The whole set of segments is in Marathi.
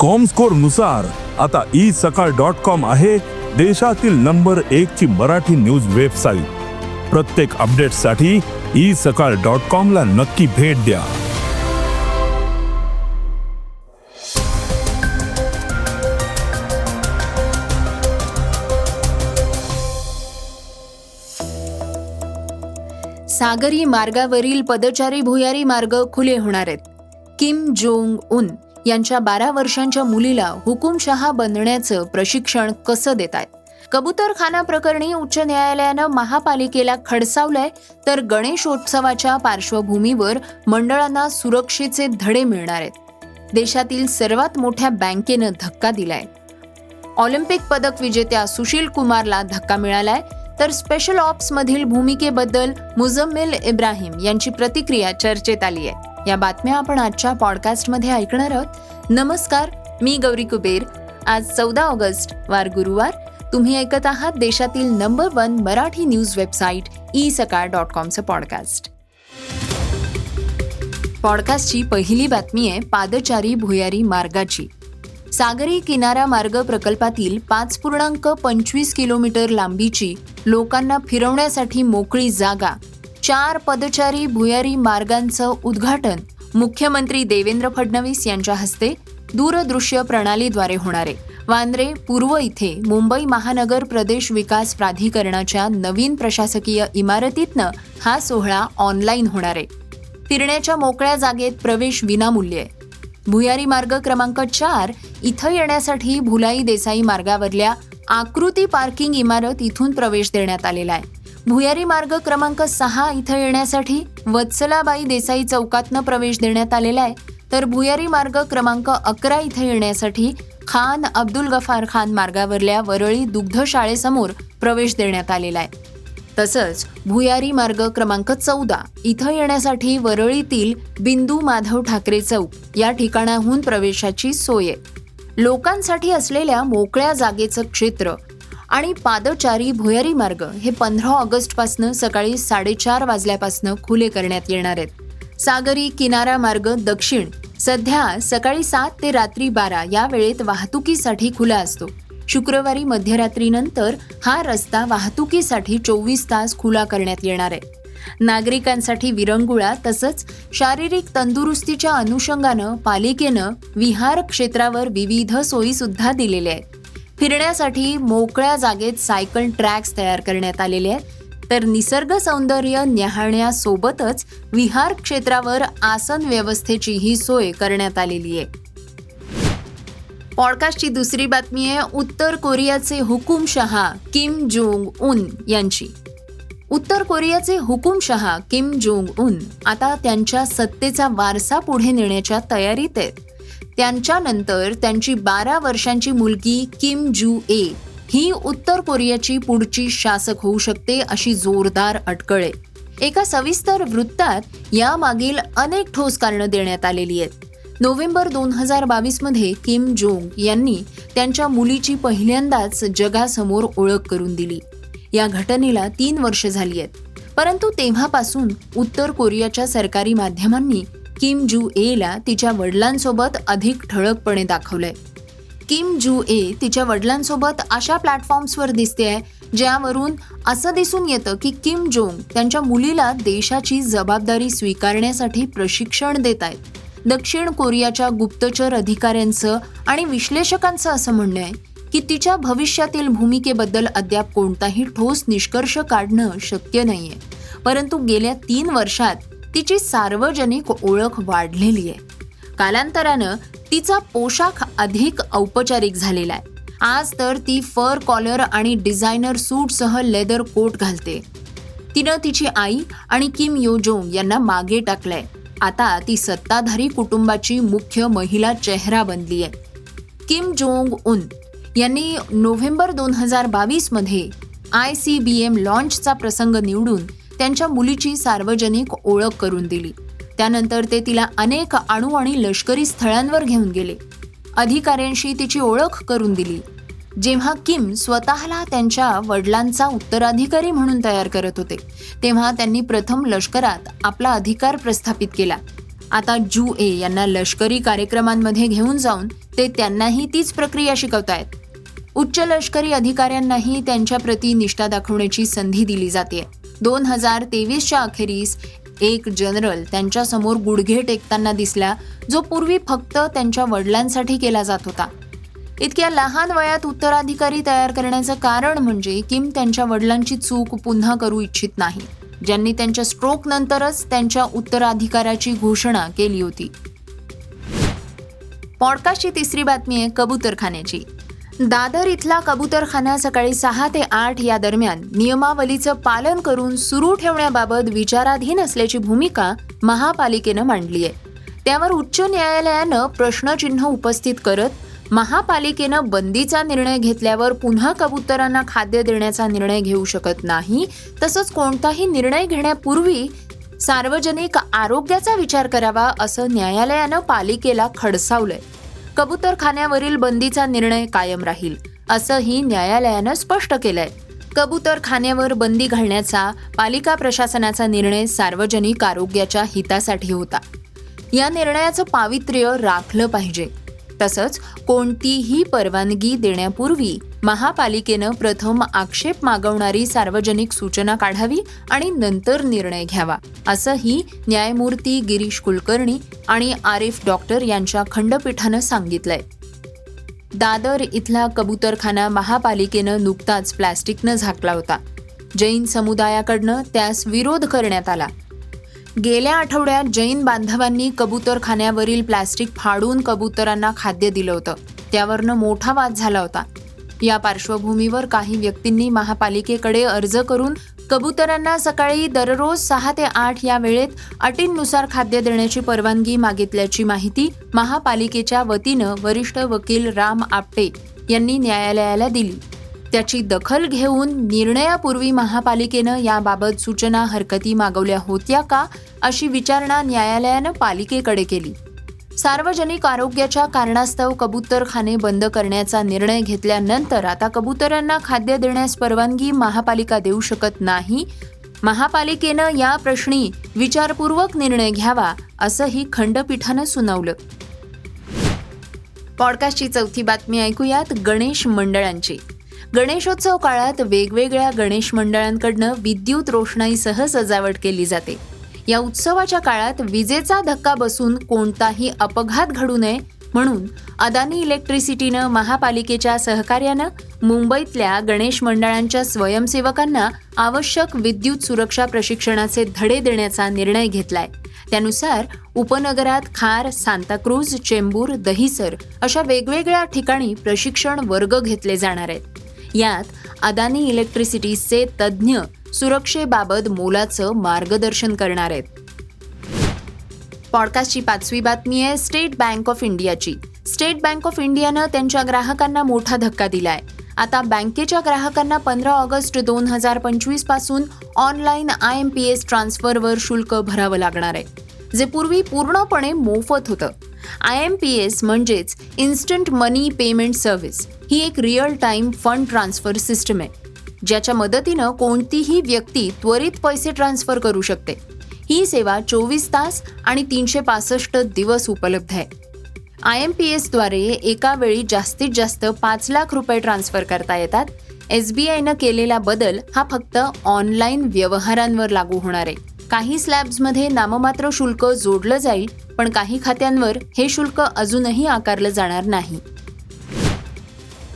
कॉमस्कोरनुसार आता ई सकाळ डॉट कॉम आहे देशातील नंबर एक ची मराठी न्यूज वेबसाईट प्रत्येक अपडेटसाठी ई सकाळ डॉट कॉम ला नक्की भेट द्या. सागरी मार्गावरील पदचारी भुयारी मार्ग खुले होणार आहेत. किम जोंग उन यांच्या बारा वर्षांच्या मुलीला हुकुमशहा बनण्याचं प्रशिक्षण कसं देत आहेत कबूतरखाना प्रकरणी उच्च न्यायालयानं महापालिकेला खडसावलंय तर गणेशोत्सवाच्या पार्श्वभूमीवर मंडळांना सुरक्षेचे धडे मिळणार आहेत. देशातील सर्वात मोठ्या बँकेनं धक्का दिलाय. ऑलिम्पिक पदक विजेत्या सुशील कुमारला धक्का मिळालाय तर स्पेशल ऑप्समधील भूमिकेबद्दल मुजम्मिल इब्राहिम यांची प्रतिक्रिया चर्चेत आली आहे या बातम्या आपण आजच्या पॉडकास्टमध्ये ऐकणार आहोत. नमस्कार मी गौरी कुबेर. आज चौदा ऑगस्ट वार गुरुवार. तुम्ही ऐकत आहात देशातील number one Marathi news website E Sakal dot कॉमचं podcast पॉडकास्टची पहिली बातमी आहे पादचारी भुयारी मार्गाची. सागरी किनारा मार्ग प्रकल्पातील पाच पूर्णांक पंचवीस किलोमीटर लांबीची लोकांना फिरवण्यासाठी मोकळी जागा चार पदचारी भुयारी मार्गांचं उद्घाटन मुख्यमंत्री देवेंद्र फडणवीस यांच्या हस्ते दूरदृश्य प्रणालीद्वारे होणार आहे. वांद्रे पूर्व इथे मुंबई महानगर प्रदेश विकास प्राधिकरणाच्या नवीन प्रशासकीय इमारतीतनं हा सोहळा ऑनलाईन होणार आहे. फिरण्याच्या मोकळ्या जागेत प्रवेश विनामूल्य आहे. भुयारी मार्ग क्रमांक चार इथं येण्यासाठी भुलाई देसाई मार्गावरल्या आकृती पार्किंग इमारत इथून प्रवेश देण्यात आलेला आहे. भुयारी मार्ग क्रमांक सहा इथं येण्यासाठी वत्सलाबाई देसाई चौकातनं प्रवेश देण्यात आलेला आहे. तर भुयारी मार्ग क्रमांक अकरा इथं येण्यासाठी खान अब्दुल गफार खान मार्गावरल्या वरळी दुग्धशाळेसमोर प्रवेश देण्यात आलेला आहे. तसंच भुयारी मार्ग क्रमांक चौदा इथं येण्यासाठी वरळीतील बिंदू माधव ठाकरे चौक या ठिकाणाहून प्रवेशाची सोय आहे. लोकांसाठी असलेल्या मोकळ्या जागेचं क्षेत्र आणि पादचारी भुयारी मार्ग हे पंधरा ऑगस्टपासनं सकाळी साडेचार वाजल्यापासनं खुले करण्यात येणार आहेत. सागरी किनारा मार्ग दक्षिण सध्या सकाळी सात ते रात्री बारा या वेळेत वाहतुकीसाठी खुला असतो. शुक्रवारी मध्यरात्रीनंतर हा रस्ता वाहतुकीसाठी चोवीस तास खुला करण्यात येणार आहे. नागरिकांसाठी विरंगुळा तसंच शारीरिक तंदुरुस्तीच्या अनुषंगानं पालिकेनं विहार क्षेत्रावर विविध सोयीसुद्धा दिलेल्या आहेत. फिरण्यासाठी मोकळ्या जागेत सायकल ट्रॅक्स तयार करण्यात आलेले आहेत. तर निसर्ग सौंदर्य न्याहाळण्यासोबतच विहार क्षेत्रावर आसन व्यवस्थेचीही सोय करण्यात आलेली आहे. पॉडकास्टची दुसरी बातमी आहे उत्तर कोरियाचे हुकुमशहा किम जोंग उन यांची. उत्तर कोरियाचे हुकुमशहा किम जोंग उन आता त्यांच्या सत्तेचा वारसा पुढे नेण्याच्या तयारीत आहेत. त्यांच्यानंतर त्यांची बारा वर्षांची मुलगी किम जू ए ही उत्तर कोरियाची पुढची शासक होऊ शकते अशी जोरदार अटकळे एका सविस्तर वृत्तात यामागील अनेक ठोस कारणं देण्यात आलेली आहेत. नोव्हेंबर दोन हजार बावीसमध्ये किम जोंग यांनी त्यांच्या मुलीची पहिल्यांदाच जगासमोर ओळख करून दिली. या घटनेला तीन वर्ष झाली आहेत. परंतु तेव्हापासून उत्तर कोरियाच्या सरकारी माध्यमांनी किम जू एला तिच्या वडिलांसोबत अधिक ठळकपणे दाखवलंय. किम जू ए तिच्या वडिलांसोबत अशा प्लॅटफॉर्म्सवर दिसते आहे ज्यावरून असं दिसून येतं की किम जोंग त्यांच्या मुलीला देशाची जबाबदारी स्वीकारण्यासाठी प्रशिक्षण देत आहेत दक्षिण कोरियाच्या गुप्तचर अधिकाऱ्यांचं आणि विश्लेषकांचं असं म्हणणं आहे की तिच्या भविष्यातील भूमिकेबद्दल अद्याप कोणताही ठोस निष्कर्ष काढणं शक्य नाहीये. परंतु गेल्या तीन वर्षात तिची सार्वजनिक ओळख वाढलेली आहे. कालांतरानं तिचा पोशाख अधिक औपचारिक झालेला आहे. आज तर ती फर कॉलर आणि डिझायनर सूटसह लेदर कोट घालते. तिनं तिची आई आणि किम योजोंग यांना मागे टाकलंय. आता ती सत्ताधारी कुटुंबाची मुख्य महिला चेहरा बनली आहे. किम जोंग उन यांनी नोव्हेंबर दोन हजार बावीसमध्ये आय सी बी एम लॉन्चचा प्रसंग निवडून त्यांच्या मुलीची सार्वजनिक ओळख करून दिली. त्यानंतर ते तिला अनेक अणू आणि लष्करी स्थळांवर घेऊन गेले. अधिकाऱ्यांशी तिची ओळख करून दिली. जेव्हा किम स्वतःला त्यांच्या वडिलांचा उत्तराधिकारी म्हणून तयार करत होते तेव्हा त्यांनी प्रथम लष्करात आपला अधिकार प्रस्थापित केला. आता जू ए यांना लष्करी कार्यक्रमांमध्ये घेऊन जाऊन ते त्यांनाही तीच प्रक्रिया शिकवतायत. उच्च लष्करी अधिकाऱ्यांनाही त्यांच्याप्रती निष्ठा दाखवण्याची संधी दिली जाते दोन हजार तेवीसच्या अखेरीस एक जनरल त्यांच्यासमोर गुडघे टेकताना दिसला जो पूर्वी फक्त त्यांच्या वडिलांसाठी केला जात होता. इतक्या लहान वयात उत्तराधिकारी तयार करण्याचं कारण म्हणजे किम त्यांच्या वडिलांची चूक पुन्हा करू इच्छित नाही ज्यांनी त्यांच्या स्ट्रोक नंतरच त्यांच्या उत्तराधिकाराची घोषणा केली होती. पॉडकास्टची तिसरी बातमी आहे कबूतरखान्याची. दादर इथला कबूतरखाना सकाळी सहा ते आठ या दरम्यान नियमावलीचं पालन करून सुरू ठेवण्याबाबत विचाराधीन असल्याची भूमिका महापालिकेनं मांडली आहे. त्यावर उच्च न्यायालयानं प्रश्नचिन्ह उपस्थित करत महापालिकेनं बंदीचा निर्णय घेतल्यावर पुन्हा कबुतरांना खाद्य देण्याचा निर्णय घेऊ शकत नाही तसंच कोणताही निर्णय घेण्यापूर्वी सार्वजनिक आरोग्याचा विचार करावा असं न्यायालयानं पालिकेला खडसावलंय. कबूतरखान्यावरील बंदीचा निर्णय कायम राहील असंही न्यायालयानं स्पष्ट केलंय. कबूतरखान्यावर बंदी घालण्याचा पालिका प्रशासनाचा निर्णय सार्वजनिक आरोग्याच्या हितासाठी होता. या निर्णयाचं पावित्र्य राखलं पाहिजे. तसंच कोणतीही परवानगी देण्यापूर्वी महापालिकेनं प्रथम आक्षेप मागवणारी सार्वजनिक सूचना काढावी आणि नंतर निर्णय घ्यावा असंही न्यायमूर्ती गिरीश कुलकर्णी आणि आरिफ डॉक्टर यांच्या खंडपीठानं सांगितलंय. दादर इथला कबूतरखाना महापालिकेनं नुकताच प्लॅस्टिकनं झाकला होता. जैन समुदायाकडनं त्यास विरोध करण्यात आला. गेल्या आठवड्यात जैन बांधवांनी कबूतरखान्यावरील प्लॅस्टिक फाडून कबुतरांना खाद्य दिलं होतं. त्यावरनं मोठा वाद झाला होता. या पार्श्वभूमीवर काही व्यक्तींनी महापालिकेकडे अर्ज करून कबुतरांना सकाळी दररोज सहा ते आठ या वेळेत अटींनुसार खाद्य देण्याची परवानगी मागितल्याची माहिती महापालिकेच्या वतीनं वरिष्ठ वकील राम आपटे यांनी न्यायालयाला दिली. त्याची दखल घेऊन निर्णयापूर्वी महापालिकेनं याबाबत सूचना हरकती मागवल्या होत्या का अशी विचारणा न्यायालयानं पालिकेकडे केली. सार्वजनिक आरोग्याच्या कारणास्तव कबूतरखाने बंद करण्याचा निर्णय घेतल्यानंतर आता कबुतरांना खाद्य देण्यास परवानगी महापालिका देऊ शकत नाही. महापालिकेनं या प्रश्नी विचारपूर्वक निर्णय घ्यावा असंही खंडपीठानं सुनावलं. पॉडकास्टची चौथी बातमी ऐकूयात गणेश मंडळांची. गणेशोत्सव काळात वेगवेगळ्या गणेश मंडळांकडनं विद्युत रोषणाईसह सजावट केली जाते. या उत्सवाच्या काळात विजेचा धक्का बसून कोणताही अपघात घडू नये म्हणून अदानी इलेक्ट्रिसिटीनं महापालिकेच्या सहकार्यानं मुंबईतल्या गणेश मंडळांच्या स्वयंसेवकांना आवश्यक विद्युत सुरक्षा प्रशिक्षणाचे धडे देण्याचा निर्णय घेतलाय. त्यानुसार उपनगरात खार सांताक्रूज चेंबूर दहिसर अशा वेगवेगळ्या ठिकाणी प्रशिक्षण वर्ग घेतले जाणार आहेत. यात अदानी इलेक्ट्रिसिटीजचे तज्ज्ञ सुरक्षेबाबत मोलाचं मार्गदर्शन करणार आहेत. पॉडकास्टची पाचवी बातमी आहे स्टेट बँक ऑफ इंडियाची. स्टेट बँक ऑफ इंडियानं त्यांच्या ग्राहकांना मोठा धक्का दिलाय. आता बँकेच्या ग्राहकांना पंधरा ऑगस्ट दोन हजार पंचवीसपासून online I M P S ट्रान्सफरवर शुल्क भरावं लागणार आहे जे पूर्वी पूर्णपणे मोफत होतं. आय एम पी एस म्हणजेच इन्स्टंट मनी पेमेंट सर्व्हिस ही एक real time fund transfer system आहे. ज्याच्या मदतीनं कोणतीही व्यक्ती त्वरित पैसे ट्रान्सफर करू शकते. ही सेवा चोवीस तास आणि तीनशे पासष्ट दिवस उपलब्ध आहे. आय एम पी एसद्वारे एका वेळी जास्तीत जास्त पाच लाख रुपये ट्रान्सफर करता येतात. एस बी आयनं केलेला बदल हा फक्त ऑनलाईन व्यवहारांवर लागू होणार आहे. काही स्लॅब्समध्ये नाममात्र शुल्क जोडलं जाईल पण काही खात्यांवर हे शुल्क अजूनही आकारलं जाणार नाही.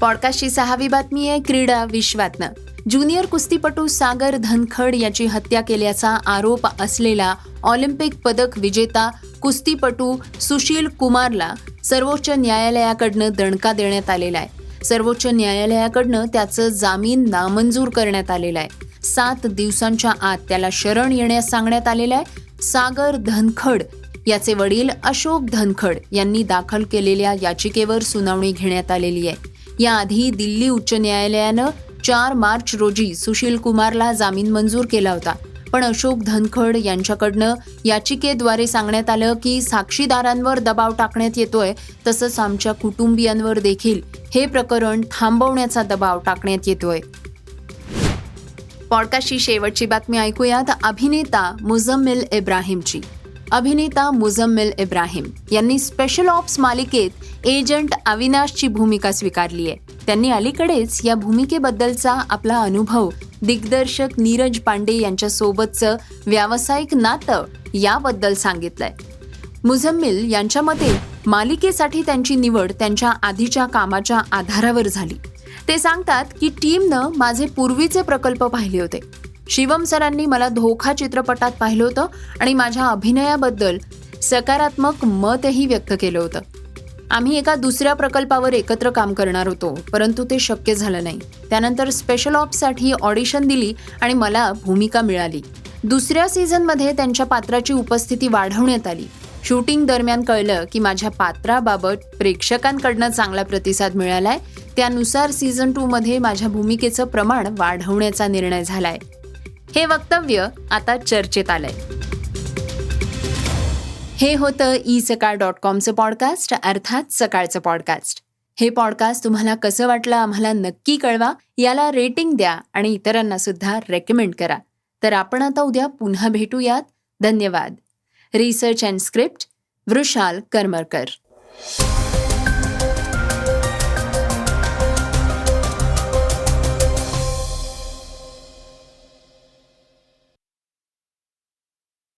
पॉडकास्टची सहावी बातमी आहे क्रीडा विश्वातनं. ज्युनियर कुस्तीपटू सागर धनखड याची हत्या केल्याचा आरोप असलेला ऑलिम्पिक पदक विजेता कुस्तीपटू सुशील कुमारला सर्वोच्च न्यायालयाकडनं दणका देण्यात आलेला आहे. सर्वोच्च न्यायालयाकडनं त्याचं जामीन नामंजूर करण्यात आलेला आहे. सात दिवसांच्या आत त्याला शरण येण्यास सांगण्यात आलेलं आहे. सागर धनखड याचे वडील अशोक धनखड यांनी दाखल केलेल्या याचिकेवर सुनावणी घेण्यात आलेली आहे. याआधी दिल्ली उच्च न्यायालयानं चार मार्च रोजी सुशील कुमारला जामीन मंजूर केला होता. पण अशोक धनखड यांच्याकडनं याचिकेद्वारे सांगण्यात आलं की साक्षीदारांवर दबाव टाकण्यात येतोय तसंच आमच्या कुटुंबियांवर देखील हे प्रकरण थांबवण्याचा दबाव टाकण्यात येतोय. पॉडकास्टची शेवटची बातमी ऐकूयात. अभिनेता मुझम्मिल इब्राहिमची. अभिनेता मुझम्मिल इब्राहिम यांनी स्पेशल ऑप्स मालिकेत एजंट अविनाशची भूमिका स्वीकारली आहे त्यांनी अलीकडेच या भूमिकेबद्दलचा आपला अनुभव दिग्दर्शक नीरज पांडे यांच्यासोबतचं व्यावसायिक नातं याबद्दल सांगितलंय. मुझम्मिल यांच्या मते मालिकेसाठी त्यांची निवड त्यांच्या आधीच्या कामाच्या आधारावर झाली. ते सांगतात की टीमनं माझे पूर्वीचे प्रकल्प पाहिले होते. शिवम सरांनी मला धोखा चित्रपटात पाहिलं होतं आणि माझ्या अभिनयाबद्दल सकारात्मक मतही व्यक्त केलं होतं. आम्ही एका दुसऱ्या प्रकल्पावर एकत्र काम करणार होतो परंतु ते शक्य झालं नाही. त्यानंतर स्पेशल ऑप्ससाठी ऑडिशन दिली आणि मला भूमिका मिळाली. दुसऱ्या सीझनमध्ये त्यांच्या पात्राची उपस्थिती वाढवण्यात आली. शूटिंग दरम्यान कळलं की माझ्या पात्राबाबत प्रेक्षकांकडनं चांगला प्रतिसाद मिळालाय. त्यानुसार सीझन टूमध्ये माझ्या भूमिकेचं प्रमाण वाढवण्याचा निर्णय झालाय. हे वक्तव्य आता चर्चेत आलंय. हे होतं ई सकाळ डॉट कॉमचं पॉडकास्ट अर्थात सकाळचं पॉडकास्ट. हे पॉडकास्ट तुम्हाला कसं वाटलं आम्हाला नक्की कळवा याला रेटिंग द्या आणि इतरांना सुद्धा रेकमेंड करा. तर आपण आता उद्या पुन्हा भेटूयात. धन्यवाद. Research and script Vrushal Karmarkar